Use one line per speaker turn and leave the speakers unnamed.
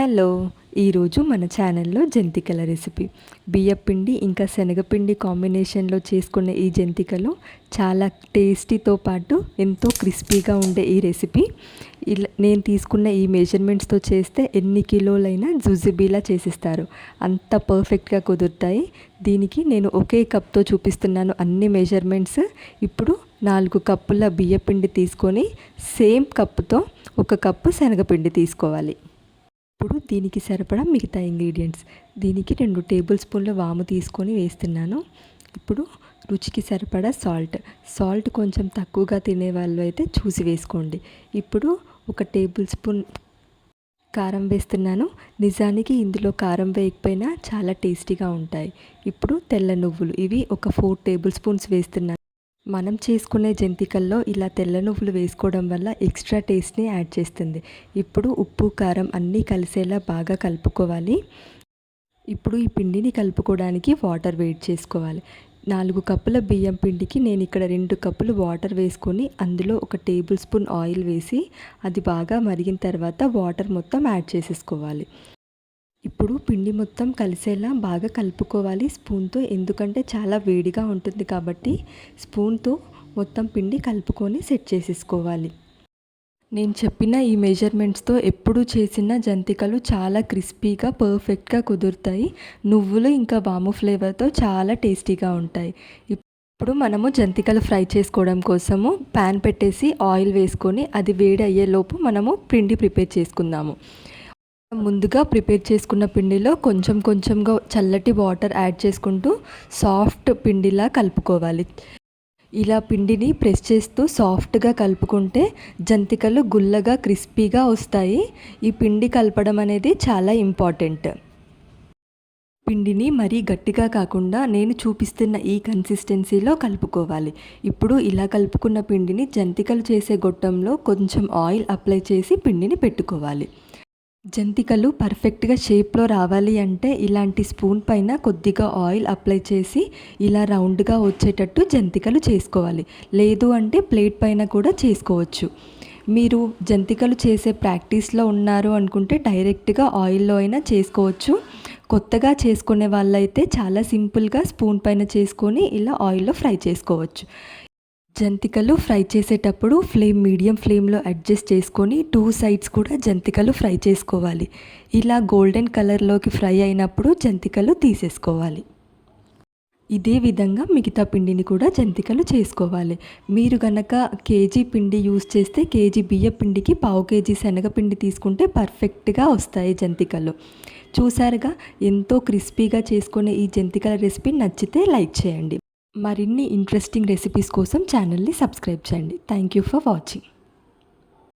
Hello ఈరోజు మన ఛానల్లో జంతికల రెసిపీ. బియ్యపిండి ఇంకా శనగపిండి కాంబినేషన్లో చేసుకునే ఈ జంతికలు చాలా టేస్టీతో పాటు ఎంతో క్రిస్పీగా ఉండే ఈ రెసిపీ. ఇలా నేను తీసుకున్న ఈ మెజర్మెంట్స్తో చేస్తే ఎన్ని కిలోలైనా జుజుబీలా చేసిస్తారు. అంత పర్ఫెక్ట్గా కుదురుతాయి. దీనికి నేను ఒకే కప్తో చూపిస్తున్నాను అన్ని మెజర్మెంట్స్. ఇప్పుడు నాలుగు కప్పుల బియ్యపిండి తీసుకొని సేమ్ కప్పుతో ఒక కప్పు శనగపిండి తీసుకోవాలి. ఇప్పుడు దీనికి సరిపడా మిగతా ఇంగ్రీడియంట్స్. దీనికి రెండు టేబుల్ స్పూన్ల వాము తీసుకొని వేస్తున్నాను. ఇప్పుడు రుచికి సరిపడా సాల్ట్. సాల్ట్ కొంచెం తక్కువగా తినే వాళ్ళు అయితే చూసి వేసుకోండి. ఇప్పుడు ఒక టేబుల్ స్పూన్ కారం వేస్తున్నాను. నిజానికి ఇందులో కారం వేయకపోయినా చాలా టేస్టీగా ఉంటాయి. ఇప్పుడు తెల్ల నువ్వులు. ఇవి ఒక ఫోర్ టేబుల్ స్పూన్స్ వేస్తున్నాను. మనం చేసుకునే జంతికల్లో ఇలా తెల్ల నువ్వులు వేసుకోవడం వల్ల ఎక్స్ట్రా టేస్ట్ని యాడ్ చేస్తుంది. ఇప్పుడు ఉప్పు కారం అన్నీ కలిసేలా బాగా కలుపుకోవాలి. ఇప్పుడు ఈ పిండిని కలుపుకోవడానికి వాటర్ వేడి చేసుకోవాలి. నాలుగు కప్పుల బియ్యం పిండికి నేను ఇక్కడ రెండు కప్పులు వాటర్ వేసుకొని అందులో ఒక టేబుల్ స్పూన్ ఆయిల్ వేసి అది బాగా మరిగిన తర్వాత వాటర్ మొత్తం యాడ్ చేసేసుకోవాలి. ఇప్పుడు పిండి మొత్తం కలిసేలా బాగా కలుపుకోవాలి. స్పూన్తో ఎందుకంటే చాలా వేడిగా ఉంటుంది కాబట్టి స్పూన్తో మొత్తం పిండి కలుపుకొని సెట్ చేసేసుకోవాలి. నేను చెప్పిన ఈ మెజర్మెంట్స్తో ఎప్పుడు చేసిన జంతికలు చాలా క్రిస్పీగా పర్ఫెక్ట్గా కుదురుతాయి. నువ్వులు ఇంకా వాము ఫ్లేవర్తో చాలా టేస్టీగా ఉంటాయి. ఇప్పుడు మనము జంతికలు ఫ్రై చేసుకోవడం కోసము ప్యాన్ పెట్టేసి ఆయిల్ వేసుకొని అది వేడి అయ్యేలోపు మనము పిండి ప్రిపేర్ చేసుకుందాము. ముందుగా ప్రిపేర్ చేసుకున్న పిండిలో కొంచెం కొంచెంగా చల్లటి వాటర్ యాడ్ చేసుకుంటూ సాఫ్ట్ పిండిలా కలుపుకోవాలి. ఇలా పిండిని ప్రెస్ చేస్తూ సాఫ్ట్గా కలుపుకుంటే జంతికలు గుల్లగా క్రిస్పీగా వస్తాయి. ఈ పిండి కలపడం అనేది చాలా ఇంపార్టెంట్. పిండిని మరీ గట్టిగా కాకుండా నేను చూపిస్తున్న ఈ కన్సిస్టెన్సీలో కలుపుకోవాలి. ఇప్పుడు ఇలా కలుపుకున్న పిండిని జంతికలు చేసే గొట్టంలో కొంచెం ఆయిల్ అప్లై చేసి పిండిని పెట్టుకోవాలి. జంతికలు పర్ఫెక్ట్గా షేప్లో రావాలి అంటే ఇలాంటి స్పూన్ పైన కొద్దిగా ఆయిల్ అప్లై చేసి ఇలా రౌండ్గా వచ్చేటట్టు జంతికలు చేసుకోవాలి. లేదు అంటే ప్లేట్ పైన కూడా చేసుకోవచ్చు. మీరు జంతికలు చేసే ప్రాక్టీస్లో ఉన్నారు అనుకుంటే డైరెక్ట్గా ఆయిల్లో అయినా చేసుకోవచ్చు. కొత్తగా చేసుకునే వాళ్ళైతే చాలా సింపుల్గా స్పూన్ పైన చేసుకొని ఇలా ఆయిల్లో ఫ్రై చేసుకోవచ్చు. జంతికలు ఫ్రై చేసేటప్పుడు ఫ్లేమ్ మీడియం ఫ్లేమ్లో అడ్జస్ట్ చేసుకొని టూ సైడ్స్ కూడా జంతికలు ఫ్రై చేసుకోవాలి. ఇలా గోల్డెన్ కలర్లోకి ఫ్రై అయినప్పుడు జంతికలు తీసేసుకోవాలి. ఇదే విధంగా మిగతా పిండిని కూడా జంతికలు చేసుకోవాలి. మీరు గనక కేజీ పిండి యూస్ చేస్తే కేజీ బియ్య పిండికి పావు కేజీ శనగపిండి తీసుకుంటే పర్ఫెక్ట్గా వస్తాయి జంతికలు. చూసారుగా? ఎంతో క్రిస్పీగా చేసుకునే ఈ జంతికల రెసిపీ నచ్చితే లైక్ చేయండి. మరిన్ని ఇంట్రెస్టింగ్ రెసిపీస్ కోసం ఛానల్ని సబ్స్క్రైబ్ చేయండి. Thank you for watching